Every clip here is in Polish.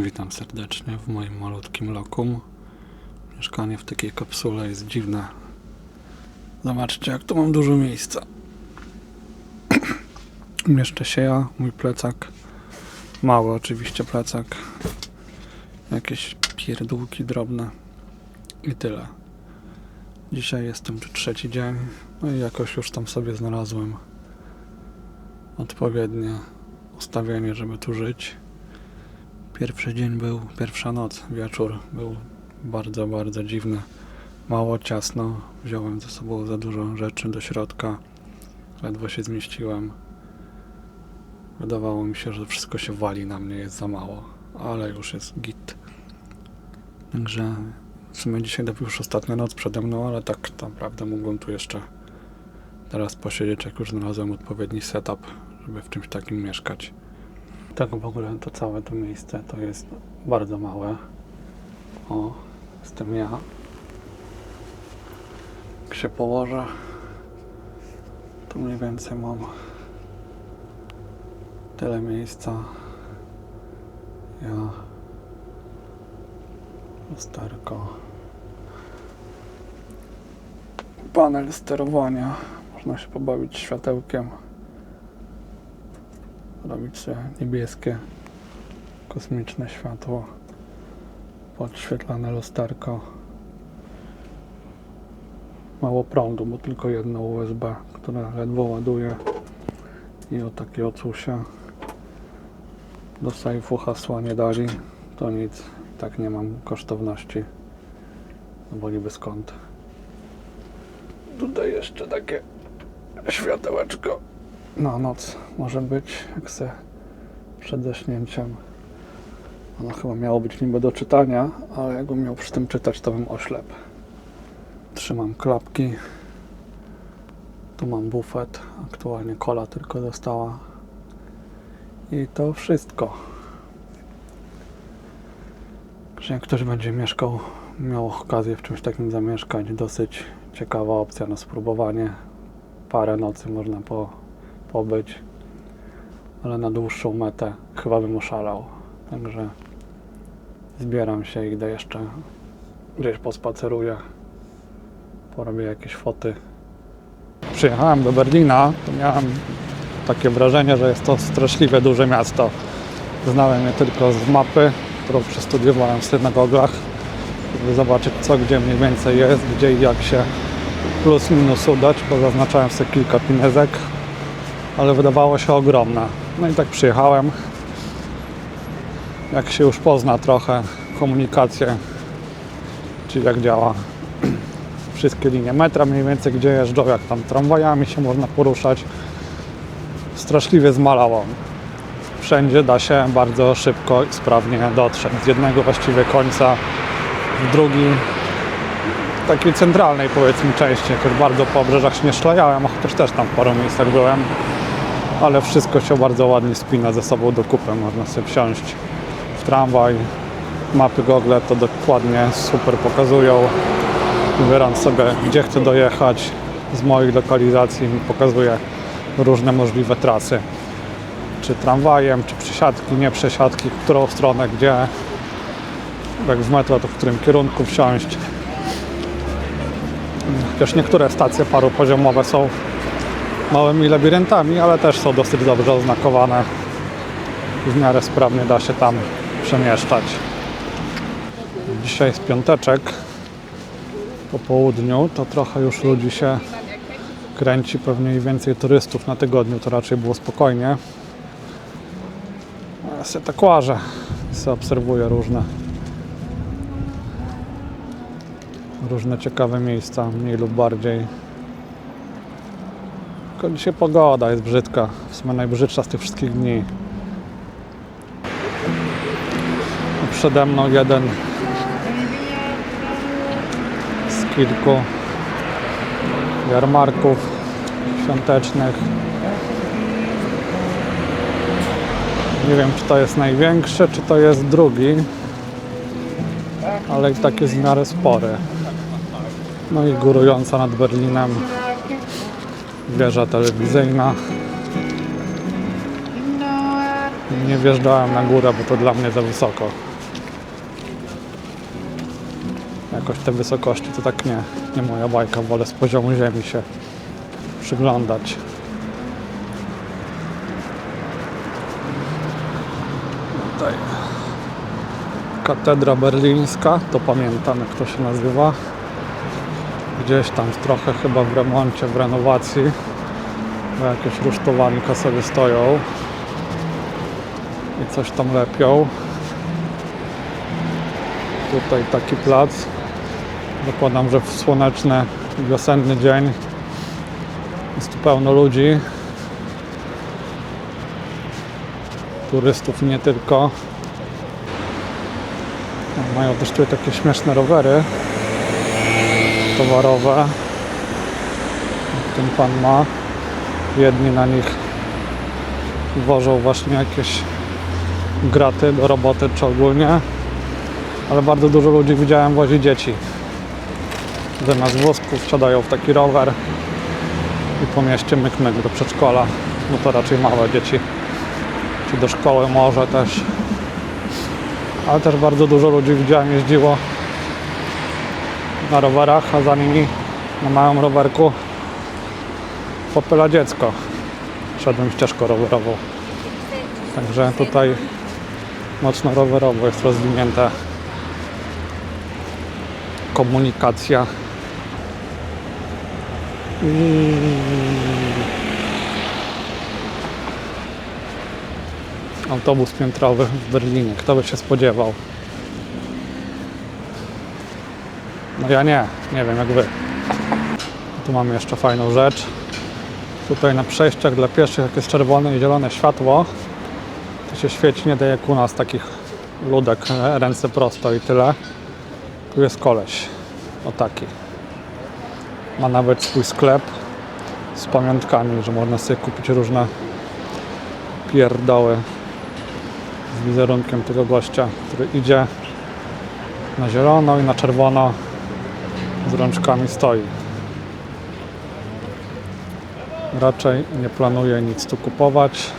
Witam serdecznie w moim malutkim lokum. Mieszkanie w takiej kapsule jest dziwne. Zobaczcie, jak tu mam dużo miejsca. Mieszczę się ja, mój plecak. Mały oczywiście plecak. Jakieś pierdółki drobne. I tyle. Dzisiaj jestem tu trzeci dzień. No i jakoś już tam sobie znalazłem odpowiednie ustawienie, żeby tu żyć. Pierwszy dzień był, pierwsza noc, wieczór był bardzo, bardzo dziwny. Mało ciasno, wziąłem ze sobą za dużo rzeczy do środka, ledwo się zmieściłem. Wydawało mi się, że wszystko się wali na mnie, jest za mało, ale już jest git. Także w sumie dzisiaj już ostatnia noc przede mną, ale tak naprawdę mógłbym tu jeszcze teraz posiedzieć, jak już znalazłem odpowiedni setup, żeby w czymś takim mieszkać. Tak w ogóle to całe to miejsce to jest bardzo małe. O, jestem ja. Jak się położę, to mniej więcej mam tyle miejsca. Ja, lusterko, panel sterowania. Można się pobawić światełkiem robić niebieskie kosmiczne światło podświetlane lusterko. Mało prądu, bo tylko jedno USB, które ledwo ładuje. I o takie ocusia do sejfu hasła nie dali. To nic, tak nie mam kosztowności no bo niby skąd. Tutaj jeszcze takie światełeczko na noc może być, jak se przed zaśnięciem. Ono chyba miało być niby do czytania, ale jakbym miał przy tym czytać, to bym oślep. Trzymam klapki. Tu mam bufet. Aktualnie kola tylko została. I to wszystko. Że jak ktoś będzie mieszkał, miał okazję w czymś takim zamieszkać, dosyć ciekawa opcja na spróbowanie. Parę nocy można po, pobyć, ale na dłuższą metę chyba bym oszalał. Także zbieram się i idę jeszcze gdzieś pospaceruję, porobię jakieś foty. Przyjechałem do Berlina, to miałem takie wrażenie, że jest to straszliwie duże miasto. Znałem je tylko z mapy, którą przestudiowałem w synagogach, żeby zobaczyć co gdzie mniej więcej jest, gdzie i jak się plus minus udać, bo zaznaczałem sobie kilka pinezek, ale wydawało się ogromne. No i tak przyjechałem. Jak się już pozna trochę komunikację, czyli jak działa wszystkie linie metra mniej więcej, gdzie jeżdżą, jak tam tramwajami się można poruszać. Straszliwie zmalało. Wszędzie da się bardzo szybko i sprawnie dotrzeć. Z jednego właściwie końca w drugi takiej centralnej powiedzmy części, jakoś bardzo po obrzeżach się nie szlajałem, chociaż też tam w paru miejscach byłem, ale wszystko się bardzo ładnie spina ze sobą do kupy, można sobie wsiąść w tramwaj, mapy Google to dokładnie super pokazują, wybieram sobie gdzie chcę dojechać, z moich lokalizacji mi pokazuje różne możliwe trasy, czy tramwajem, czy przesiadki, nie przesiadki, w którą stronę, gdzie, jak w metro, to w którym kierunku wsiąść. Chociaż niektóre stacje paropoziomowe są małymi labiryntami, ale też są dosyć dobrze oznakowane. W miarę sprawnie da się tam przemieszczać. Dzisiaj jest piąteczek po południu, to trochę już ludzi się kręci, pewnie i więcej turystów na tygodniu, to raczej było spokojnie. Ja sobie tak łażę, sobie obserwuję różne różne ciekawe miejsca, mniej lub bardziej. Tylko dzisiaj pogoda jest brzydka, w sumie najbrzydsza z tych wszystkich dni. Przede mną jeden z kilku jarmarków świątecznych. Nie wiem, czy to jest największy, czy to jest drugi, ale i tak jest w miarę spory. No i górująca nad Berlinem wieża telewizyjna. Nie wjeżdżałem na górę, bo to dla mnie za wysoko. Jakoś te wysokości to tak nie, nie moja bajka, wolę z poziomu ziemi się przyglądać. Tutaj katedra berlińska, to pamiętam jak to się nazywa. Gdzieś tam trochę chyba w remoncie, w renowacji, bo jakieś rusztowanka sobie stoją i coś tam lepią. Tutaj taki plac. Zakładam, że w słoneczny, wiosenny dzień jest tu pełno ludzi. Turystów nie tylko. Mają też tutaj takie śmieszne rowery towarowe. Ten pan ma. Jedni na nich wożą właśnie jakieś graty do roboty czy ogólnie. Ale bardzo dużo ludzi widziałem wozi dzieci. Zamiast wózków wsiadają w taki rower i po mieście myk myk do przedszkola. No to raczej małe dzieci. Czy do szkoły może też. Ale też bardzo dużo ludzi widziałem jeździło na rowerach, a za nimi na małym rowerku popyla dziecko. Szedłem ścieżką rowerową. Także tutaj mocno rowerowo jest rozwinięta komunikacja. Autobus piętrowy w Berlinie. Kto by się spodziewał? No ja nie, nie wiem jak wy. Tu mamy jeszcze fajną rzecz. Tutaj na przejściach dla pieszych, jak jest czerwone i zielone światło, to się świeci nie tak jak u nas takich ludek, e, ręce prosto i tyle. Tu jest koleś, o taki. Ma nawet swój sklep z pamiątkami, że można sobie kupić różne pierdoły z wizerunkiem tego gościa, który idzie na zielono i na czerwono z rączkami stoi. Raczej nie planuję nic tu kupować.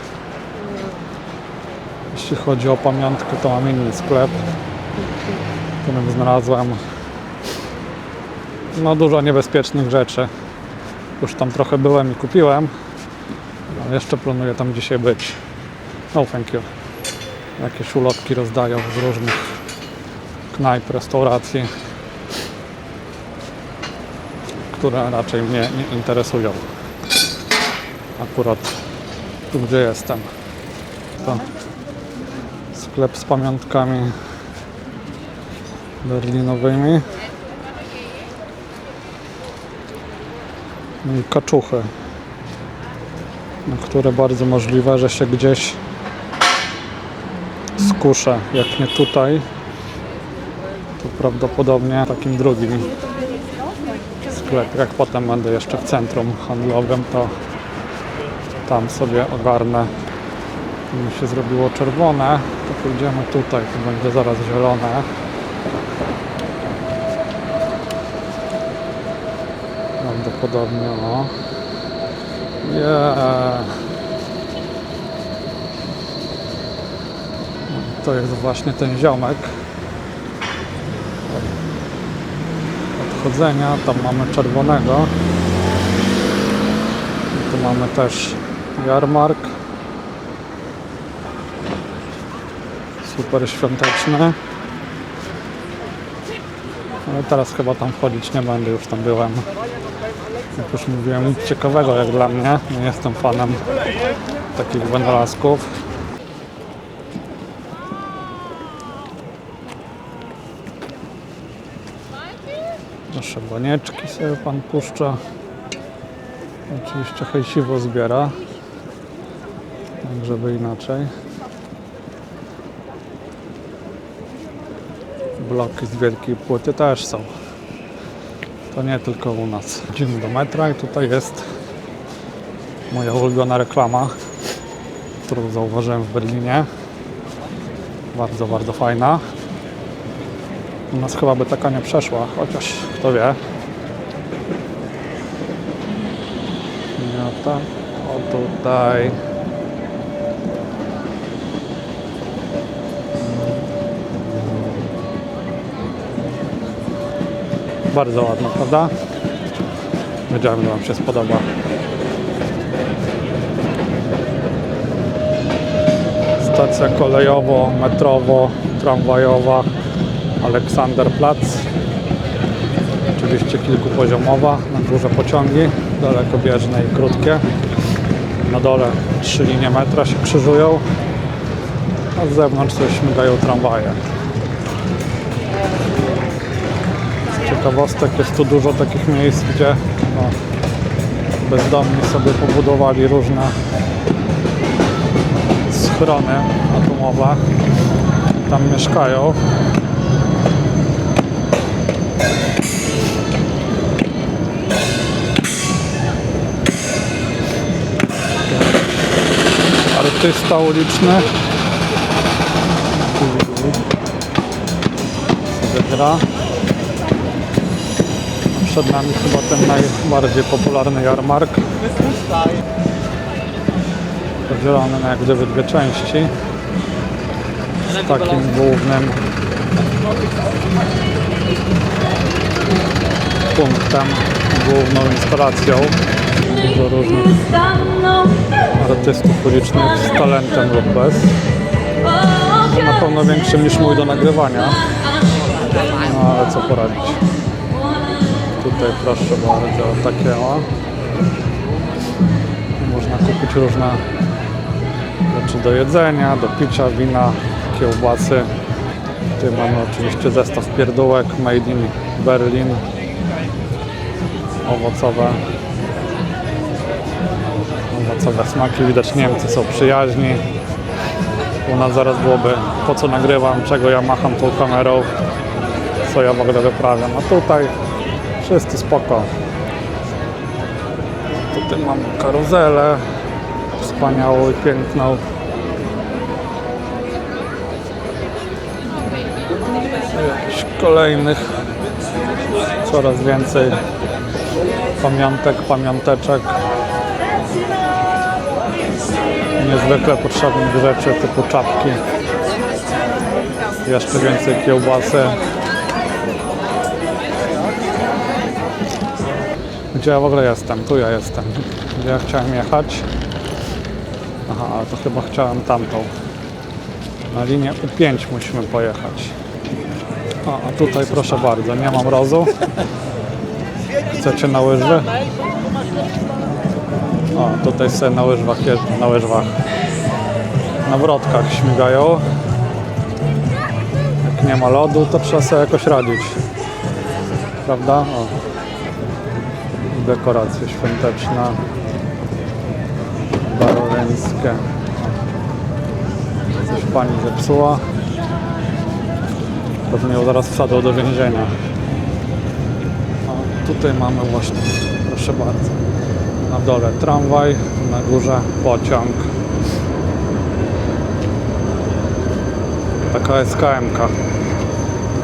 Jeśli chodzi o pamiątkę, to mam inny sklep, w którym znalazłem no, dużo niebezpiecznych rzeczy. Już tam trochę byłem i kupiłem, ale jeszcze planuję tam dzisiaj być. No thank you. Jakieś ulotki rozdają z różnych knajp, restauracji, które raczej mnie nie interesują. Akurat tu, gdzie jestem. To sklep z pamiątkami berlinowymi. No i kaczuchy, na które bardzo możliwe, że się gdzieś skuszę. Jak nie tutaj, to prawdopodobnie takim drugim sklepie. Jak potem będę jeszcze w centrum handlowym, to tam sobie ogarnę. Mi się zrobiło czerwone, to pójdziemy tutaj, to będzie zaraz zielone. Prawdopodobnie o. Yeah. To jest właśnie ten ziomek. Odchodzenia, tam mamy czerwonego. Tu mamy też jarmark. Super świąteczny. Ale teraz chyba tam wchodzić nie będę, już tam byłem. Jak już mówiłem, nic ciekawego jak dla mnie. Nie jestem fanem takich wynalazków. Nasze banieczki sobie pan puszcza. Oczywiście hejsiwo zbiera. Tak, żeby inaczej. Bloki z wielkiej płyty też są. To nie tylko u nas. Idziemy do metra i tutaj jest moja ulubiona reklama, którą zauważyłem w Berlinie. Bardzo, bardzo fajna. U nas chyba by taka nie przeszła, chociaż kto wie. Miata, o tutaj. Bardzo ładna, prawda? Wiedziałem, że Wam się spodoba. Stacja kolejowo, metrowo, tramwajowa. Aleksanderplatz. Oczywiście kilkupoziomowa, na górze pociągi, dalekobieżne i krótkie. Na dole trzy linie metra się krzyżują, a z zewnątrz coś śmigają tramwaje. Z ciekawostek jest tu dużo takich miejsc, gdzie no, bezdomni sobie pobudowali różne schrony atomowe. Tam mieszkają. Uliczny. Sobie gra. Przed nami chyba ten najbardziej popularny jarmark. Podzielony na jak gdyby dwie części. Z takim głównym punktem, główną instalacją. Dużo różnych artystów ulicznych z talentem lub bez. Na pewno większym niż mój do nagrywania. No ale co poradzić. Tutaj proszę bardzo takie o. Można kupić różne rzeczy do jedzenia, do picia, wina, kiełbasy. Tutaj mamy oczywiście zestaw pierdółek Made in Berlin. Owocowe. Owocowe smaki. Widać Niemcy są przyjaźni. U nas zaraz byłoby po co nagrywam, czego ja macham tą kamerą, co ja w ogóle wyprawiam. A tutaj wszyscy spoko. Tutaj mam karuzelę wspaniałą i piękną. Kolejnych coraz więcej pamiątek, pamiąteczek. Niezwykle potrzebnych rzeczy typu czapki. Jeszcze więcej kiełbasy. Gdzie ja w ogóle jestem? Tu ja jestem. Gdzie ja chciałem jechać? Aha, ale to chyba chciałem tamtą. Na linię U5 musimy pojechać. O, a tutaj proszę bardzo, nie mam rozu. Chcecie na łyżwy? O, tutaj sobie na łyżwach na łyżwach. Na wrotkach śmigają. Jak nie ma lodu, to trzeba sobie jakoś radzić. Prawda? O. Dekoracje świąteczne. Baroleńskie. O. Coś pani zepsuła. Pewnie ją zaraz wsadzą do więzienia. O, tutaj mamy właśnie, proszę bardzo. Na dole tramwaj, na górze pociąg. Taka SKM-ka,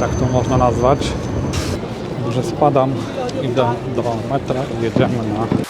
tak to można nazwać. Dobrze, spadam, idę do metra i jedziemy na